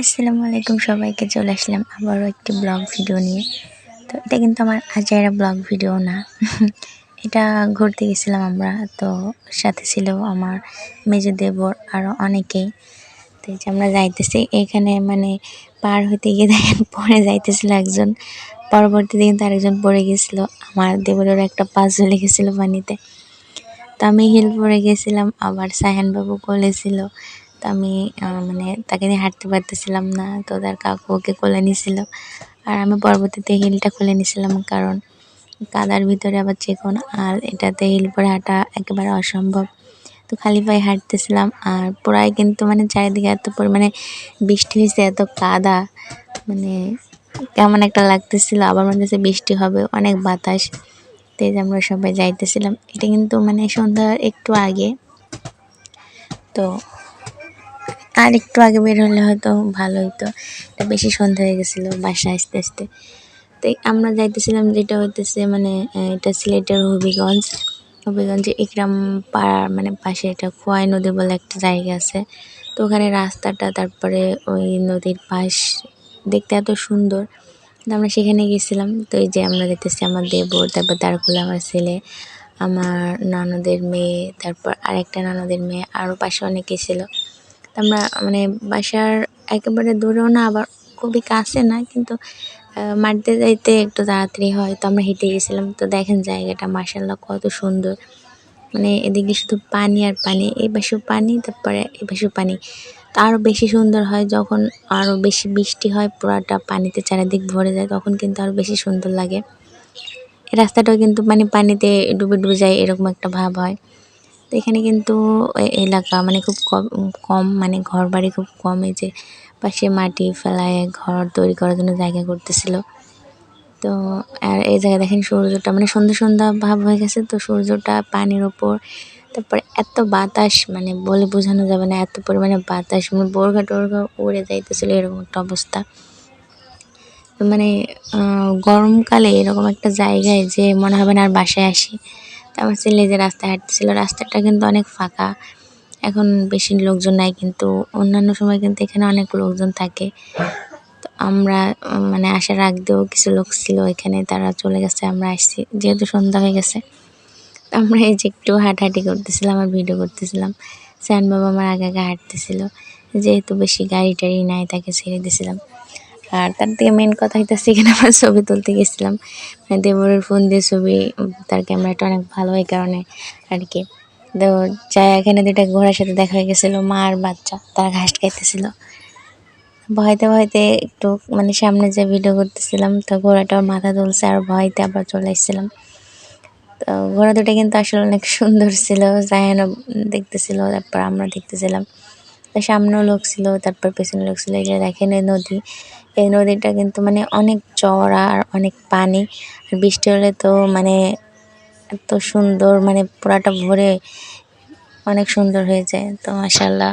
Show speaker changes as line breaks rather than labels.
আসসালামু আলাইকুম, সবাইকে চলে আসলাম আবারও একটি ব্লগ ভিডিও নিয়ে। তো এটা কিন্তু আমার আজাইরা ব্লগ ভিডিও না। এটা ঘুরতে গেছিলাম আমরা, তো সাথে ছিল আমার মেজো দেবর আরও অনেকেই। তো যে আমরা যাইতেছি, এখানে মানে পার হতে গিয়ে দেখেন, পরে যাইতেছিল একজন। পরবর্তীতে কিন্তু আরেকজন পড়ে গেছিল, আমার দেবরের একটা পা ঝুলে গেছিল পানিতে। তো আমি হিল পরে গেছিলাম, আবার সাহেন বাবু কোলে ছিল তো আমি মানে তাকে নিয়ে হাঁটতে পারতেছিলাম না। তো তার কাকু ওকে কোলে নিয়েছিল আর আমি পরবর্তীতে হিলটা খুলে নিয়েছিলাম কারণ কাদার ভিতরে আবার চিকন আর এটাতে হিল পরে হাঁটা একেবারে অসম্ভব। তো খালি পায়ে হাঁটতেছিলাম, আর পুরাই কিন্তু মানে চারিদিকে এত পরিমাণে বৃষ্টি হয়েছে, এত কাদা মানে কেমন একটা লাগতেছিল। আবার মনে হচ্ছে বৃষ্টি হবে, অনেক বাতাস। তো আমরা সবাই যাইতেছিলাম। এটা কিন্তু মানে সন্ধ্যার একটু আগে। তো আর একটু আগে বের হলে হয়তো ভালো হতো এটা বেশি সন্ধ্যা হয়ে গেছিল বাসায় আসতে আসতে। তো আমরা যাইতেছিলাম যেটা হইতেছে মানে এটা সিলেটের হবিগঞ্জ। হবিগঞ্জে ইকরাম পাড়ার মানে পাশে এটা খোয়াই নদী বলে একটা জায়গা আছে। তো ওখানে রাস্তাটা, তারপরে ওই নদীর পাশ দেখতে এত সুন্দর। আমরা সেখানে গেছিলাম। তো এই যে আমরা দেখতেছি আমার দেবর, তারপর তারকুল আমার ছেলে, আমার ননদের মেয়ে, তারপর আরেকটা ননদের মেয়ে আরও পাশে অনেকে ছিল। আমরা মানে বাসার একেবারে দূরেও না, আবার খুবই কাছে না, কিন্তু মাঠতে যাইতে একটু তাড়াতাড়ি হয়। তো আমরা হেঁটে গেছিলাম। তো দেখেন জায়গাটা মাসাল্লাহ কত সুন্দর। মানে এদিকে শুধু পানি আর পানি, এই পাশেও পানি, তারপরে এই পাশেও পানি। তো আরও বেশি সুন্দর হয় যখন আরও বেশি বৃষ্টি হয়, পুরাটা পানিতে চারিদিক ভরে যায়, তখন কিন্তু আরও বেশি সুন্দর লাগে। রাস্তাটাও কিন্তু মানে পানিতে ডুবে ডুবে যায়, এরকম একটা ভাব হয়। এখানে কিন্তু এলাকা মানে খুব কম কম মানে ঘর বাড়ি খুব কম। এই যে পাশে মাটি ফেলায় ঘর তৈরি করার জন্য জায়গা করতেছিল। তো আর এই জায়গায় দেখেন সূর্যটা মানে সন্ধ্যা সন্ধ্যা ভাব হয়ে গেছে। তো সূর্যটা পানির ওপর, তারপরে এত বাতাস মানে বলে বোঝানো যাবে না, এত পরিমাণে বাতাস মানে বোরঘা টোরঘা উড়ে যাইতেছিল এরকম একটা অবস্থা। মানে গরমকালে এরকম একটা জায়গায় যে মনে হবে না আর বাসায় আসি। আমার ছেলে যে রাস্তায় হাঁটতেছিল, রাস্তাটা কিন্তু অনেক ফাঁকা। এখন বেশি লোকজন নাই কিন্তু অন্যান্য সময় কিন্তু এখানে অনেক লোকজন থাকে। তো আমরা মানে আসার আগ দিয়েও কিছু লোক ছিল এখানে, তারা চলে গেছে, আমরা আসছি। যেহেতু সন্ধ্যা হয়ে গেছে আমরা এই যে একটু হাঁটাহাঁটি করতেছিলাম আর ভিডিও করতেছিলাম। স্যান বাবা আমার আগে আগে হাঁটতেছিল। যেহেতু বেশি গাড়ি টাড়ি নাই, তাকে ছেড়ে দিয়েছিলাম। আর তার থেকে মেন কথা হইতেছে এখানে আমরা ছবি তুলতে গেছিলাম। মানে দেবরের ফোন দিয়ে ছবি, তার ক্যামেরাটা অনেক ভালো এই কারণে আর কি। তো যাই এখানে দুটা ঘোড়ার সাথে দেখা হয়ে গেছিল, মা আর বাচ্চা, তারা ঘাস খাইতেছিল। ভয়তে ভয়তে একটু মানে সামনে যে ভিডিও করতেছিলাম, তো ঘোড়াটার মাথা তুলছে আর ভয়তে আবার চলে এসেছিলাম তো ঘোড়া দুটো কিন্তু আসলে অনেক সুন্দর ছিল, জায়ানো দেখতেছিল, তারপর আমরা দেখতেছিলাম। তো সামনেও লোক ছিল, তারপর পেছনে লোক ছিল এই যে দেখেন নদী। এই নদীটা কিন্তু মানে অনেক চওড়া আর অনেক পানি। আর বৃষ্টি হলে তো মানে এত সুন্দর মানে পুরাটা ভরে অনেক সুন্দর হয়ে যায়, তো মাসাল্লাহ